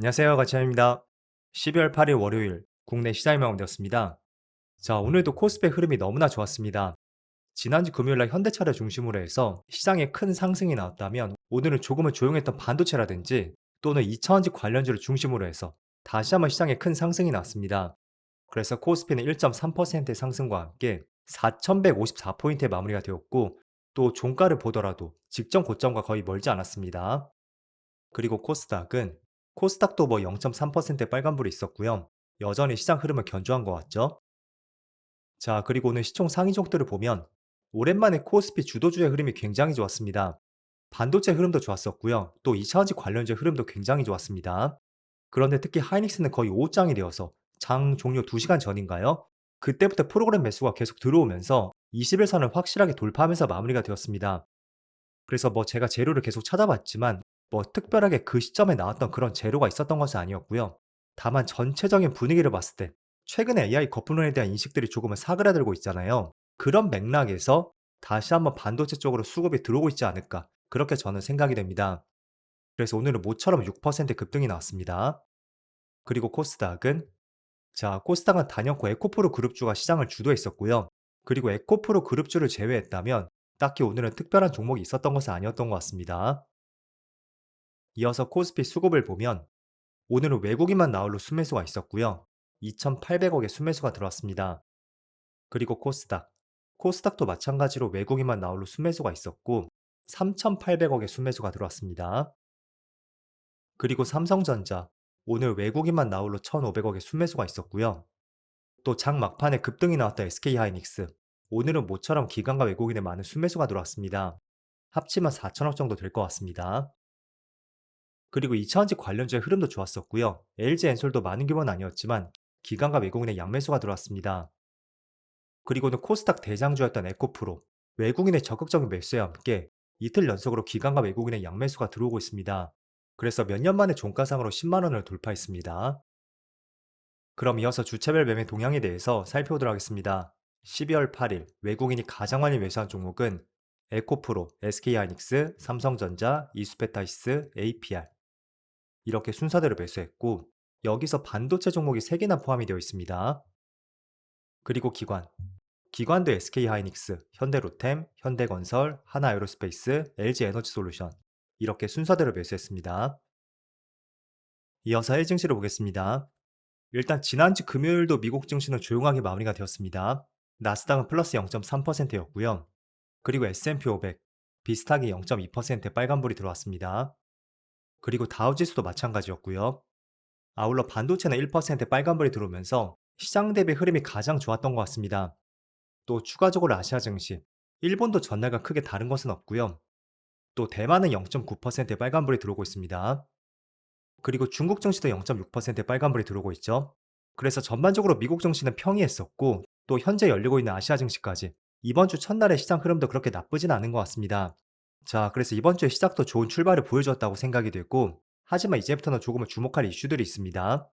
안녕하세요. 가치입니다 12월 8일 월요일 국내 시장이 마감되었습니다. 자, 오늘도 코스피 흐름이 너무나 좋았습니다. 지난주 금요일날 현대차를 중심으로 해서 시장에 큰 상승이 나왔다면 오늘은 조금은 조용했던 반도체라든지 또는 2차원지 관련주를 중심으로 해서 다시 한번 시장에 큰 상승이 나왔습니다. 그래서 코스피는 1.3%의 상승과 함께 4,154포인트의 마무리가 되었고 또 종가를 보더라도 직전 고점과 거의 멀지 않았습니다. 그리고 코스닥은 코스닥도 뭐 0.3%의 빨간불이 있었고요. 여전히 시장 흐름을 견조한 것 같죠? 자, 그리고 오늘 시총 상위 종목들을 보면 오랜만에 코스피 주도주의 흐름이 굉장히 좋았습니다. 반도체 흐름도 좋았었고요. 또 2차원지 관련주 흐름도 굉장히 좋았습니다. 그런데 특히 하이닉스는 거의 5장이 되어서 장 종료 2시간 전인가요? 그때부터 프로그램 매수가 계속 들어오면서 21선을 확실하게 돌파하면서 마무리가 되었습니다. 그래서 뭐 제가 재료를 계속 찾아봤지만 뭐 특별하게 그 시점에 나왔던 그런 재료가 있었던 것은 아니었고요. 다만 전체적인 분위기를 봤을 때 최근에 AI 거품론에 대한 인식들이 조금은 사그라들고 있잖아요. 그런 맥락에서 다시 한번 반도체 쪽으로 수급이 들어오고 있지 않을까 그렇게 저는 생각이 됩니다. 그래서 오늘은 모처럼 6% 급등이 나왔습니다. 그리고 코스닥은 자 코스닥은 단연코 에코프로 그룹주가 시장을 주도했었고요. 그리고 에코프로 그룹주를 제외했다면 딱히 오늘은 특별한 종목이 있었던 것은 아니었던 것 같습니다. 이어서 코스피 수급을 보면 오늘은 외국인만 나홀로 순매수가 있었고요. 2,800억의 순매수가 들어왔습니다. 그리고 코스닥. 코스닥도 마찬가지로 외국인만 나홀로 순매수가 있었고 3,800억의 순매수가 들어왔습니다. 그리고 삼성전자. 오늘 외국인만 나홀로 1,500억의 순매수가 있었고요. 또 장 막판에 급등이 나왔던 SK하이닉스. 오늘은 모처럼 기관과 외국인의 많은 순매수가 들어왔습니다. 합치면 4천억 정도 될 것 같습니다. 그리고 2차원지 관련주의 흐름도 좋았었고요. LG엔솔도 많은 규모는 아니었지만 기관과 외국인의 양매수가 들어왔습니다. 그리고는 코스닥 대장주였던 에코프로, 외국인의 적극적인 매수에 함께 이틀 연속으로 기관과 외국인의 양매수가 들어오고 있습니다. 그래서 몇 년 만에 종가상으로 10만 원을 돌파했습니다. 그럼 이어서 주체별 매매 동향에 대해서 살펴보도록 하겠습니다. 12월 8일 외국인이 가장 많이 매수한 종목은 에코프로, SK하이닉스, 삼성전자, 이수페타이스, APR 이렇게 순서대로 매수했고 여기서 반도체 종목이 3개나 포함이 되어 있습니다. 그리고 기관. 기관도 SK하이닉스, 현대로템, 현대건설, 하나에어로스페이스, LG에너지솔루션 이렇게 순서대로 매수했습니다. 이어서 해외 증시를 보겠습니다. 일단 지난주 금요일도 미국 증시는 조용하게 마무리가 되었습니다. 나스닥은 플러스 0.3%였고요. 그리고 S&P 500 비슷하게 0.2%의 빨간불이 들어왔습니다. 그리고 다우지수도 마찬가지였고요. 아울러 반도체는 1% 빨간불이 들어오면서 시장 대비 흐름이 가장 좋았던 것 같습니다. 또 추가적으로 아시아 증시, 일본도 전날과 크게 다른 것은 없고요. 또 대만은 0.9%의 빨간불이 들어오고 있습니다. 그리고 중국 증시도 0.6%의 빨간불이 들어오고 있죠. 그래서 전반적으로 미국 증시는 평이했었고 또 현재 열리고 있는 아시아 증시까지 이번 주 첫날의 시장 흐름도 그렇게 나쁘진 않은 것 같습니다. 자, 그래서 이번 주에 시작도 좋은 출발을 보여주었다고 생각이 되고, 하지만 이제부터는 조금은 주목할 이슈들이 있습니다.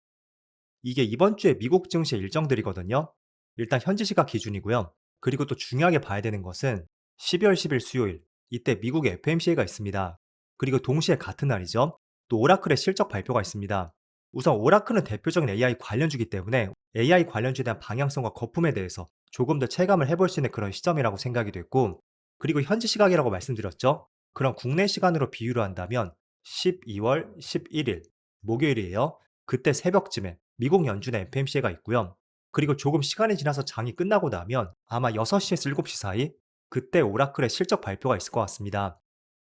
이게 이번 주에 미국 증시의 일정들이거든요. 일단 현지 시각 기준이고요. 그리고 또 중요하게 봐야 되는 것은 12월 10일 수요일, 이때 미국의 FMCA가 있습니다. 그리고 동시에 같은 날이죠. 또 오라클의 실적 발표가 있습니다. 우선 오라클은 대표적인 AI 관련주기 때문에 AI 관련주에 대한 방향성과 거품에 대해서 조금 더 체감을 해볼 수 있는 그런 시점이라고 생각이 됐고, 그리고 현지 시각이라고 말씀드렸죠. 그럼 국내 시간으로 비유를 한다면 12월 11일 목요일이에요. 그때 새벽쯤에 미국 연준의 FMC가 있고요. 그리고 조금 시간이 지나서 장이 끝나고 나면 아마 6시에서 7시 사이 그때 오라클의 실적 발표가 있을 것 같습니다.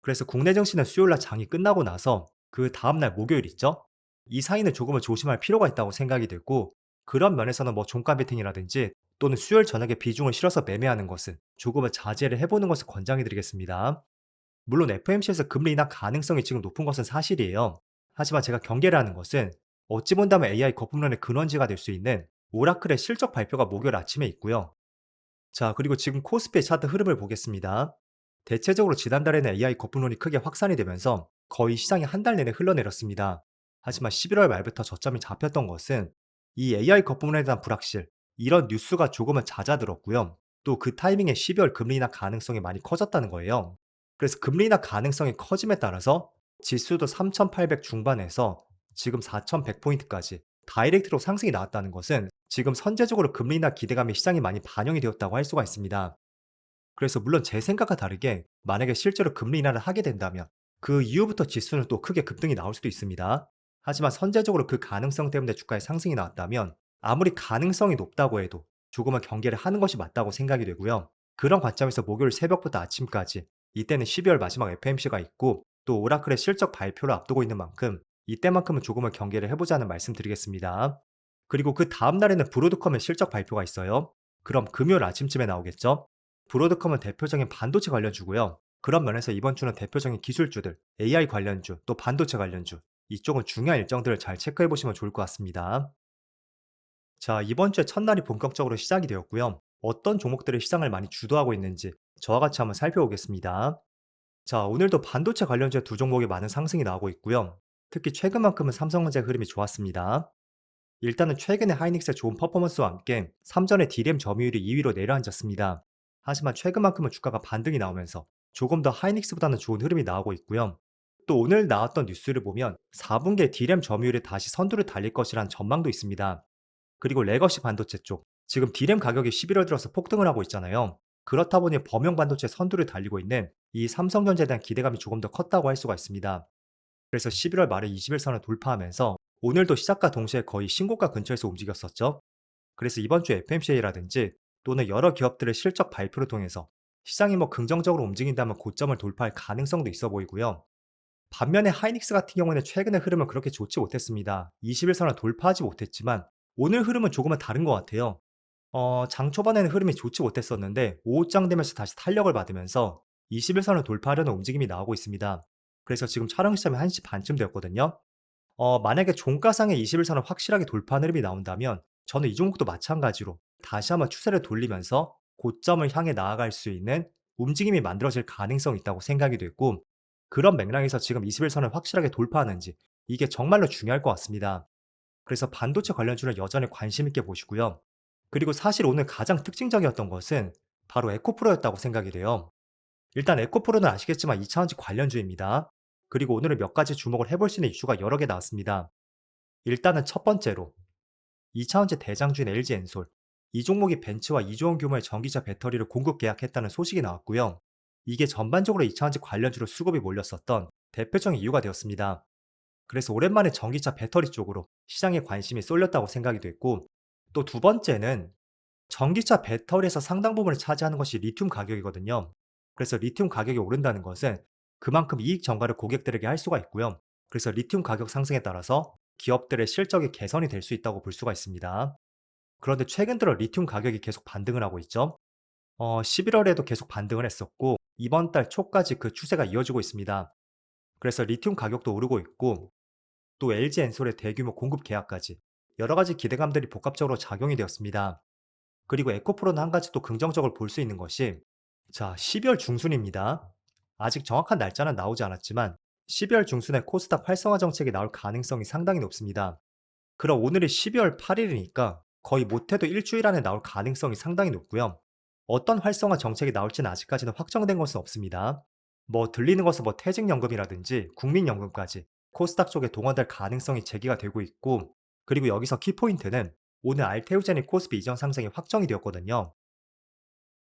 그래서 국내 증시는 수요일날 장이 끝나고 나서 그 다음날 목요일 있죠? 이 사이는 조금은 조심할 필요가 있다고 생각이 되고 그런 면에서는 뭐 종가 베팅이라든지 또는 수요일 저녁에 비중을 실어서 매매하는 것은 조금은 자제를 해보는 것을 권장해 드리겠습니다. 물론 FMC에서 금리 인하 가능성이 지금 높은 것은 사실이에요. 하지만 제가 경계를 하는 것은 어찌 본다면 AI 거품론의 근원지가 될 수 있는 오라클의 실적 발표가 목요일 아침에 있고요. 자, 그리고 지금 코스피의 차트 흐름을 보겠습니다. 대체적으로 지난달에는 AI 거품론이 크게 확산이 되면서 거의 시장이 한 달 내내 흘러내렸습니다. 하지만 11월 말부터 저점이 잡혔던 것은 이 AI 거품론에 대한 불확실, 이런 뉴스가 조금은 잦아들었고요. 또 그 타이밍에 12월 금리 인하 가능성이 많이 커졌다는 거예요. 그래서 금리 인하 가능성이 커짐에 따라서 지수도 3,800 중반에서 지금 4,100포인트까지 다이렉트로 상승이 나왔다는 것은 지금 선제적으로 금리나 기대감이 시장에 많이 반영이 되었다고 할 수가 있습니다. 그래서 물론 제 생각과 다르게 만약에 실제로 금리 인하를 하게 된다면 그 이후부터 지수는 또 크게 급등이 나올 수도 있습니다. 하지만 선제적으로 그 가능성 때문에 주가에 상승이 나왔다면 아무리 가능성이 높다고 해도 조금은 경계를 하는 것이 맞다고 생각이 되고요. 그런 관점에서 목요일 새벽부터 아침까지 이때는 12월 마지막 FMC가 있고 또 오라클의 실적 발표를 앞두고 있는 만큼 이때만큼은 조금은 경계를 해보자는 말씀드리겠습니다. 그리고 그 다음 날에는 브로드컴의 실적 발표가 있어요. 그럼 금요일 아침쯤에 나오겠죠? 브로드컴은 대표적인 반도체 관련주고요. 그런 면에서 이번 주는 대표적인 기술주들, AI 관련주, 또 반도체 관련주, 이쪽은 중요한 일정들을 잘 체크해 보시면 좋을 것 같습니다. 자, 이번 주에 첫날이 본격적으로 시작이 되었고요. 어떤 종목들이 시장을 많이 주도하고 있는지 저와 같이 한번 살펴보겠습니다. 자, 오늘도 반도체 관련주의 두 종목에 많은 상승이 나오고 있고요. 특히 최근만큼은 삼성전자의 흐름이 좋았습니다. 일단은 최근에 하이닉스의 좋은 퍼포먼스와 함께 3전의 D램 점유율이 2위로 내려앉았습니다. 하지만 최근만큼은 주가가 반등이 나오면서 조금 더 하이닉스보다는 좋은 흐름이 나오고 있고요. 또 오늘 나왔던 뉴스를 보면 4분기에 D램 점유율이 다시 선두를 달릴 것이란 전망도 있습니다. 그리고 레거시 반도체 쪽, 지금 D램 가격이 11월 들어서 폭등을 하고 있잖아요. 그렇다 보니 범용 반도체 선두를 달리고 있는 이 삼성전자에 대한 기대감이 조금 더 컸다고 할 수가 있습니다. 그래서 11월 말에 20일선을 돌파하면서 오늘도 시작과 동시에 거의 신고가 근처에서 움직였었죠. 그래서 이번 주 FMCA라든지 또는 여러 기업들의 실적 발표를 통해서 시장이 뭐 긍정적으로 움직인다면 고점을 돌파할 가능성도 있어 보이고요. 반면에 하이닉스 같은 경우에는 최근의 흐름은 그렇게 좋지 못했습니다. 21선을 돌파하지 못했지만 오늘 흐름은 조금은 다른 것 같아요. 어, 장 초반에는 흐름이 좋지 못했었는데 오후장 되면서 다시 탄력을 받으면서 21선을 돌파하려는 움직임이 나오고 있습니다. 그래서 지금 촬영 시점이 1시 반쯤 되었거든요. 어, 만약에 종가상의 21선을 확실하게 돌파하는 흐름이 나온다면 저는 이 종목도 마찬가지로 다시 한번 추세를 돌리면서 고점을 향해 나아갈 수 있는 움직임이 만들어질 가능성이 있다고 생각이 됐고 그런 맥락에서 지금 21선을 확실하게 돌파하는지 이게 정말로 중요할 것 같습니다. 그래서 반도체 관련주는 여전히 관심 있게 보시고요. 그리고 사실 오늘 가장 특징적이었던 것은 바로 에코프로였다고 생각이 돼요. 일단 에코프로는 아시겠지만 2차원지 관련주입니다. 그리고 오늘은 몇 가지 주목을 해볼 수 있는 이슈가 여러 개 나왔습니다. 일단은 첫 번째로 2차원지 대장주인 LG엔솔 이 종목이 벤츠와 2조 원 규모의 전기차 배터리를 공급 계약했다는 소식이 나왔고요. 이게 전반적으로 2차원지 관련주로 수급이 몰렸었던 대표적인 이유가 되었습니다. 그래서 오랜만에 전기차 배터리 쪽으로 시장에 관심이 쏠렸다고 생각이 됐고 또 두 번째는 전기차 배터리에서 상당 부분을 차지하는 것이 리튬 가격이거든요. 그래서 리튬 가격이 오른다는 것은 그만큼 이익 전가를 고객들에게 할 수가 있고요. 그래서 리튬 가격 상승에 따라서 기업들의 실적이 개선이 될 수 있다고 볼 수가 있습니다. 그런데 최근 들어 리튬 가격이 계속 반등을 하고 있죠. 어, 11월에도 계속 반등을 했었고 이번 달 초까지 그 추세가 이어지고 있습니다. 그래서 리튬 가격도 오르고 있고 또 LG 엔솔의 대규모 공급 계약까지 여러 가지 기대감들이 복합적으로 작용이 되었습니다. 그리고 에코프로는 한 가지 또 긍정적으로 볼 수 있는 것이 자, 12월 중순입니다. 아직 정확한 날짜는 나오지 않았지만 12월 중순에 코스닥 활성화 정책이 나올 가능성이 상당히 높습니다. 그럼 오늘이 12월 8일이니까 거의 못해도 일주일 안에 나올 가능성이 상당히 높고요. 어떤 활성화 정책이 나올지는 아직까지는 확정된 것은 없습니다. 뭐 들리는 것은 뭐 퇴직연금이라든지 국민연금까지 코스닥 쪽에 동원될 가능성이 제기가 되고 있고 그리고 여기서 키포인트는 오늘 알테오젠이 코스피 이전 상승이 확정이 되었거든요.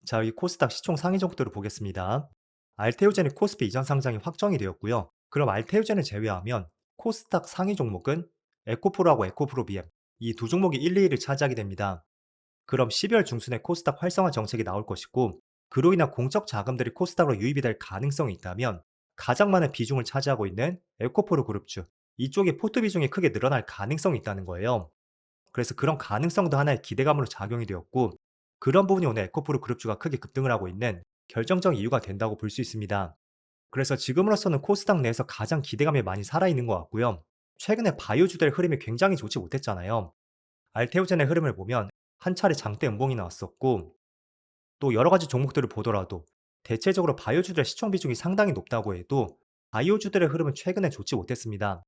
자, 이 코스닥 시총 상위 종목들을 보겠습니다. 알테오젠이 코스피 이전 상장이 확정이 되었고요. 그럼 알테오젠을 제외하면 코스닥 상위 종목은 에코프로하고 에코프로 BM 이두 종목이 1, 2위를 차지하게 됩니다. 그럼 12월 중순에 코스닥 활성화 정책이 나올 것이고 그로 인한 공적 자금들이 코스닥으로 유입이 될 가능성이 있다면 가장 많은 비중을 차지하고 있는 에코프로 그룹주 이쪽의 포트 비중이 크게 늘어날 가능성이 있다는 거예요. 그래서 그런 가능성도 하나의 기대감으로 작용이 되었고 그런 부분이 오늘 에코프로 그룹주가 크게 급등을 하고 있는 결정적 이유가 된다고 볼 수 있습니다. 그래서 지금으로서는 코스닥 내에서 가장 기대감이 많이 살아있는 것 같고요. 최근에 바이오주들의 흐름이 굉장히 좋지 못했잖아요. 알테오젠의 흐름을 보면 한 차례 장대 음봉이 나왔었고 또 여러 가지 종목들을 보더라도 대체적으로 바이오주들의 시총 비중이 상당히 높다고 해도 바이오주들의 흐름은 최근에 좋지 못했습니다.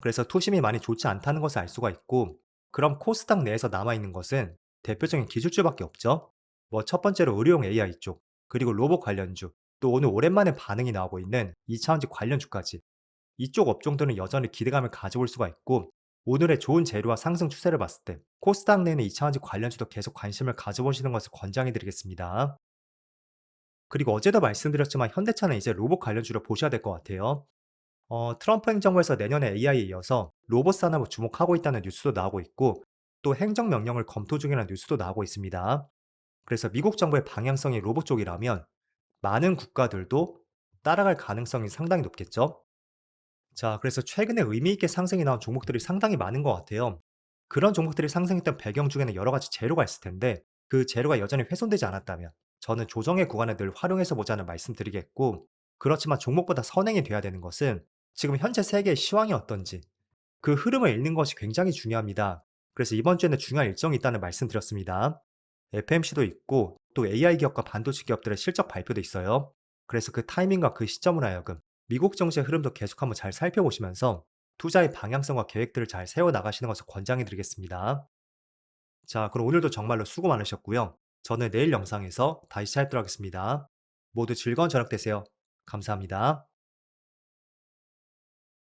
그래서 투심이 많이 좋지 않다는 것을 알 수가 있고 그럼 코스닥 내에서 남아있는 것은 대표적인 기술주밖에 없죠. 뭐 첫 번째로 의료용 AI 쪽, 그리고 로봇 관련주, 또 오늘 오랜만에 반응이 나오고 있는 2차원지 관련주까지 이쪽 업종들은 여전히 기대감을 가져올 수가 있고 오늘의 좋은 재료와 상승 추세를 봤을 때 코스닥 내는 2차전지 관련주도 계속 관심을 가져보시는 것을 권장해 드리겠습니다. 그리고 어제도 말씀드렸지만 현대차는 이제 로봇 관련주를 보셔야 될 것 같아요. 어, 트럼프 행정부에서 내년에 AI에 이어서 로봇 산업을 주목하고 있다는 뉴스도 나오고 있고 또 행정명령을 검토 중이라는 뉴스도 나오고 있습니다. 그래서 미국 정부의 방향성이 로봇 쪽이라면 많은 국가들도 따라갈 가능성이 상당히 높겠죠. 자, 그래서 최근에 의미 있게 상승이 나온 종목들이 상당히 많은 것 같아요. 그런 종목들이 상승했던 배경 중에는 여러 가지 재료가 있을 텐데 그 재료가 여전히 훼손되지 않았다면 저는 조정의 구간을 늘 활용해서 보자는 말씀드리겠고 그렇지만 종목보다 선행이 돼야 되는 것은 지금 현재 세계의 시황이 어떤지 그 흐름을 읽는 것이 굉장히 중요합니다. 그래서 이번 주에는 중요한 일정이 있다는 말씀드렸습니다. FMC도 있고 또 AI 기업과 반도체 기업들의 실적 발표도 있어요. 그래서 그 타이밍과 그 시점으로 하여금 미국 정치의 흐름도 계속 한번 잘 살펴보시면서 투자의 방향성과 계획들을 잘 세워 나가시는 것을 권장해 드리겠습니다. 자, 그럼 오늘도 정말로 수고 많으셨고요. 저는 내일 영상에서 다시 찾도록 하겠습니다. 모두 즐거운 저녁 되세요. 감사합니다.